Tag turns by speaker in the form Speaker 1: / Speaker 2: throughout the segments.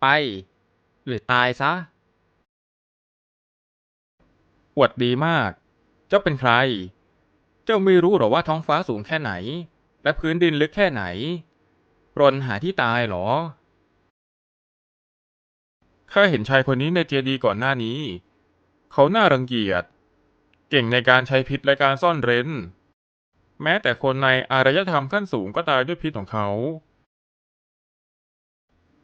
Speaker 1: ไป หรือตายซะ อวดดีมาก เจ้าเป็นใคร เจ้าไม่รู้หรอว่าท้องฟ้าสูงแค่ไหน และพื้นดินลึกแค่ไหน รนหาที่ตายหรอ ข้าเห็นชายคนนี้ในเจดีก่อนหน้านี้ เขาน่ารังเกียจ เก่งในการใช้พิษและการซ่อนเร้น แม้แต่คนในอารยธรรมขั้นสูงก็ตายด้วยพิษของเขา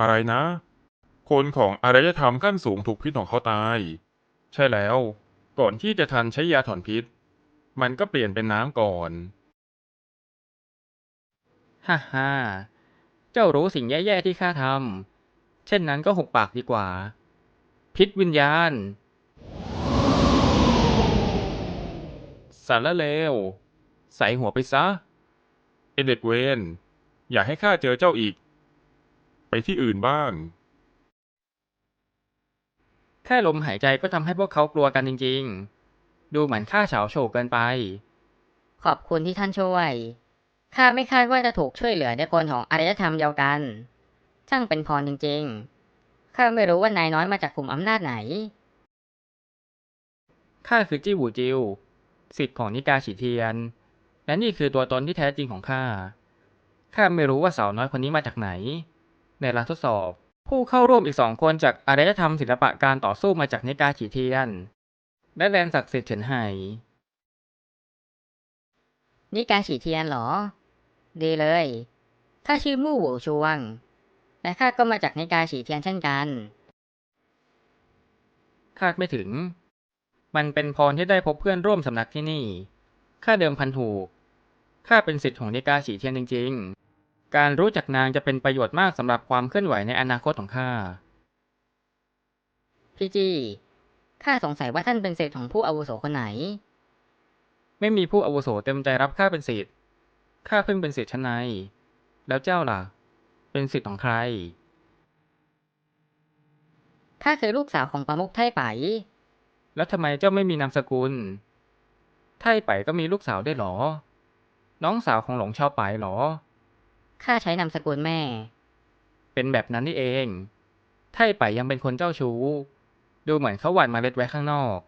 Speaker 1: อะไรนะ คนของอารยธรรมขั้นสูงถูกพิษของเขาตาย ใช่แล้ว ก่อนที่จะทันใช้ยาถอนพิษ มันก็เปลี่ยนเป็นน้ำก่อน ฮ่าฮ่าเจ้ารู้สิ่งแย่ ๆ ที่ข้าทำ เช่นนั้นก็หุบปากดีกว่า พิษวิญญาณ สารเลว ใส่หัวไปซะ เอเดดเวน อย่าให้ข้าเจอเจ้าอีก ไปที่อื่นบ้าง แค่ลมหายใจก็ทำให้พวกเขากลัวกันจริงๆ ดูเหมือนข้าเฉาโฉกเกินไป
Speaker 2: ขอบคุณที่ท่านช่วย ข้าไม่คาดว่าจะถูกช่วยเหลือในคนของอารยธรรมเดียวกัน ช่างเป็นพรจริงๆ ข้าไม่รู้ว่านายน้อยมาจากกลุ่มอำนาจไหน
Speaker 1: ข้าคือจี้หวูจิว สิทธิ์ของนิกาฉีเทียน และนี่คือตัวตนที่แท้จริงของข้า ข้าไม่รู้ว่าสาวน้อยคนนี้มาจากไหน ในร้านทดสอบ ผู้เข้าร่วมอีกสองคนจากอารยธรรมศิลปะการต่อสู้มาจากนิกาฉีเทียน และแดนศักดิ์สิทธิ์เฉินไห่
Speaker 2: นี่การฉีดเทียนเหรอ ดีเลยข้าชื่อมู่หวูชวง และข้าก็มาจากในการฉีดเทียนเช่นกัน
Speaker 1: คาดไม่ถึง มันเป็นพรที่ได้พบเพื่อนร่วมสำนักที่นี่ ข้าเดิมพันถูก ข้าเป็นสิทธิ์ของนิกาฉีเทียนจริง ๆ การรู้จักนางจะเป็นประโยชน์มากสำหรับความเคลื่อนไหวในอนาคตของข้า
Speaker 2: พี่จี้ข้าสงสัยว่าท่านเป็นเศษของผู้อาวุโสคนไหน
Speaker 1: ไม่มีผู้อาวุโสเต็มใจรับข้าเป็นสิทธิ์ข้าเพิ่งเป็นสิทธิ์ชั้นใน แล้วเจ้าล่ะ เป็นสิทธิ์ของใคร
Speaker 2: ข้าคือลูกสาวของประมุขไทไป
Speaker 1: แล้วทำไมเจ้าไม่มีนามสกุล ไท่ไปก็มีลูกสาวได้วยเหรอ น้องสาวของหลงเชาไปเหรอ
Speaker 2: ข้าใช้นามสกุลแม่
Speaker 1: เป็นแบบนั้นนี่เอง ไท่ไปยังเป็นคนเจ้าชู้ ดูเหมือนเขาหว่านเมล็ดไว้ข้างนอก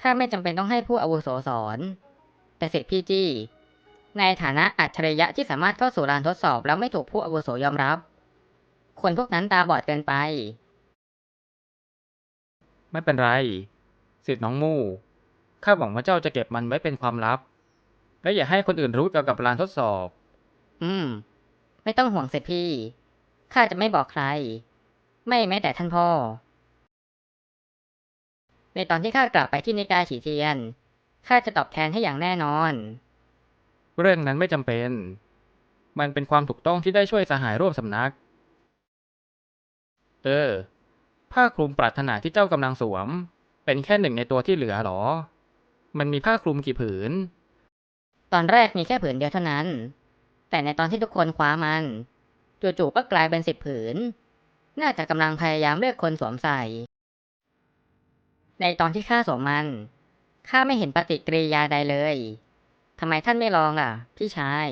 Speaker 2: ข้าไม่จำเป็นต้องให้ผู้อาวุโสสอน แต่สิทธิพี่จี้ ในฐานะอัจฉริยะที่สามารถเข้าสู่ลานทดสอบแล้วไม่ถูกผู้อาวุโสยอมรับ คนพวกนั้นตาบอดเกินไป
Speaker 1: ไม่เป็นไร สิทธิ์น้องมู่ ข้าหวังว่าเจ้าจะเก็บมันไว้เป็นความลับ และอย่าให้คนอื่นรู้เกี่ยวกับลานทดสอบ
Speaker 2: อืม ไม่ต้องห่วงสิทธิพี่ ข้าจะไม่บอกใคร ไม่แม้แต่ท่านพ่อ ในตอนที่ข้ากลับไปที่นิกายฉีเทียน ข้าจะตอบแทนให้อย่างแน่นอน
Speaker 1: เรื่องนั้นไม่จำเป็น มันเป็นความถูกต้องที่ได้ช่วยสหายร่วมสำนัก เออ ผ้าคลุมปรารถนาที่เจ้ากำลังสวม เป็นแค่หนึ่งในตัวที่เหลือหรอ มันมีผ้าคลุมกี่ผืน
Speaker 2: ตอนแรกมีแค่ผืนเดียวเท่านั้น แต่ในตอนที่ทุกคนคว้ามัน จู่ๆก็กลายเป็นสิบผืน น่าจะกำลังพยายามเลือกคนสวมใส่ ในตอนที่ข้าสวมมันข้าไม่เห็นปฏิกิริยาใดเลยทำไมท่านไม่ลองล่ะ พี่ชาย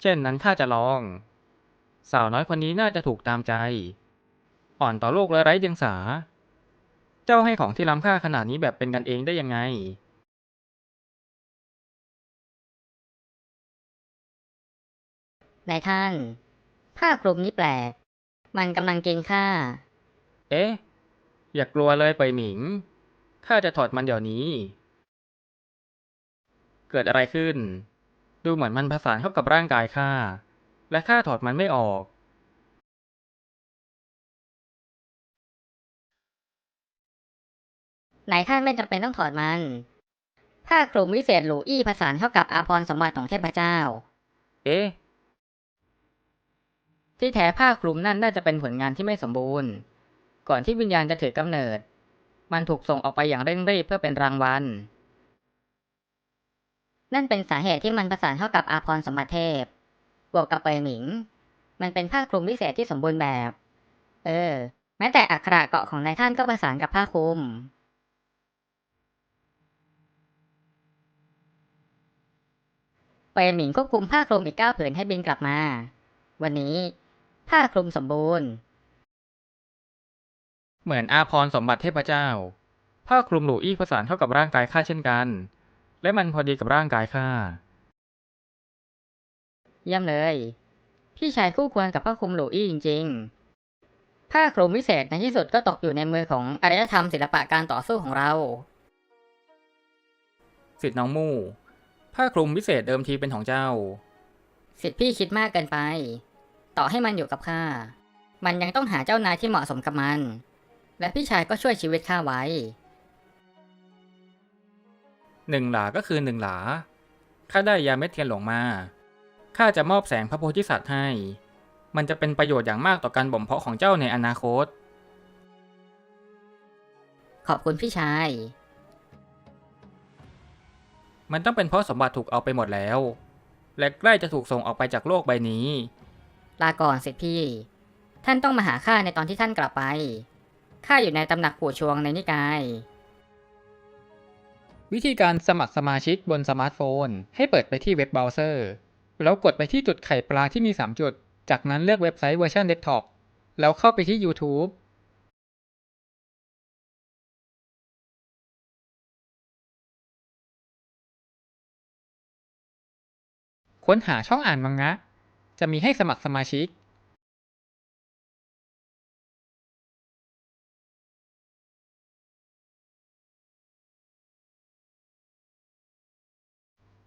Speaker 1: เช่นนั้นข้าจะลอง สาวน้อยคนนี้น่าจะถูกตามใจ อ่อนต่อโลกและไร้เดียงสา เจ้าให้ของที่ล้ำค่าขนาดนี้แบบเป็นกันเองได้ยังไง
Speaker 2: นายท่าน ผ้าคลุมนี้แปลก มันกำลังกินข้า
Speaker 1: เอ๊ะ อย่ากลัวเลยไปยหมิง ข้าจะถอดมันเดี๋ยวนี้ เกิดอะไรขึ้น ดูเหมือนมันผสานเข้ากับร่างกายข้า และข้าถอดมันไม่ออก
Speaker 2: นายท่านไม่จำเป็นต้องถอดมัน ผ้าคลุมวิเศษหรูอี้ผสานเข้ากับอาภรณ์สมบัติของเทพเจ้า
Speaker 1: เอ๊ะ ที่แท้ผ้าคลุมนั่นน่าจะเป็นผลงานที่ไม่สมบูรณ์ ก่อนที่วิญญาณจะถือกำเนิด มันถูกส่งออกไปอย่างเร่งรีบเพื่อเป็นรางวัล
Speaker 2: นั่นเป็นสาเหตุที่มันประสานเข้ากับอาภรสมบัติเทพ บวกกับเปยหมิง มันเป็นผ้าคลุมวิเศษที่สมบูรณ์แบบ เออ แม้แต่อักขระเกาะของนายท่านก็ประสานกับผ้าคลุมเปยหมิงควบคุมผ้าคลุมอีกเก้าผืนให้บินกลับมา วันนี้ ผ้าคลุมสมบูรณ์
Speaker 1: เหมือนอาพรณ์สมบัติเทพเจ้า ผ้าคลุมหลูอี้ผสานเข้ากับร่างกายข้าเช่นกัน และมันพอดีกับร่างกายข้า
Speaker 2: เยี่ยมเลย พี่ชายคู่ควรกับผ้าคลุมหลูอี้จริง ๆ ผ้าคลุมวิเศษในที่สุดก็ตกอยู่ในมือของอารยธรรมศิลปะการต่อสู้ของเรา
Speaker 1: สิทธิ์น้องมู่ ผ้าคลุมวิเศษเดิมทีเป็นของเจ้า
Speaker 2: สิทธิ์พี่คิดมากเกินไป ต่อให้มันอยู่กับข้า มันยังต้องหาเจ้านายที่เหมาะสมกับมัน และพี่ชายก็ช่วยชีวิตข้าไว้
Speaker 1: หนึ่งหลาก็คือหนึ่งหลา ข้าได้ยาเม็ดเทียนหลงมา ข้าจะมอบแสงพระโพธิสัตว์ให้ มันจะเป็นประโยชน์อย่างมากต่อการบ่มเพาะของเจ้าในอนาคต
Speaker 2: ขอบคุณพี่ชาย
Speaker 1: มันต้องเป็นเพราะสมบัติถูกเอาไปหมดแล้ว และใกล้จะถูกส่งออกไปจากโลกใบนี้
Speaker 2: ลาก่อนสิทธิ์พี่ ท่านต้องมาหาข้าในตอนที่ท่านกลับไป ข้าอยู่ในตำหนักปู่ชวงในนิกาย
Speaker 1: วิธีการสมัครสมาชิกบนสมาร์ทโฟน ให้เปิดไปที่เว็บเบราว์เซอร์ แล้วกดไปที่จุดไข่ปลาที่มี 3 จุด จากนั้นเลือกเว็บไซต์เวอร์ชันเดสก์ท็อป แล้วเข้าไปที่ YouTube ค้นหาช่องอ่านมังงะ จะมีให้สมัครสมาชิก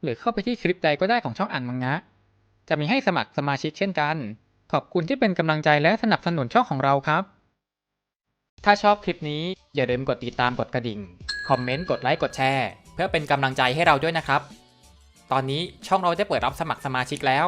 Speaker 1: หรือเข้าไปที่คลิปใดก็ได้ของช่องอ่านมังงะ จะมีให้สมัครสมาชิกเช่นกัน ขอบคุณที่เป็นกำลังใจและสนับสนุนช่องของเราครับ ถ้าชอบคลิปนี้อย่าลืมกดติดตามกดกระดิ่ง คอมเมนต์ กดไลค์ กดแชร์ เพื่อเป็นกำลังใจให้เราด้วยนะครับ ตอนนี้ช่องเราได้เปิดรับสมัครสมาชิกแล้ว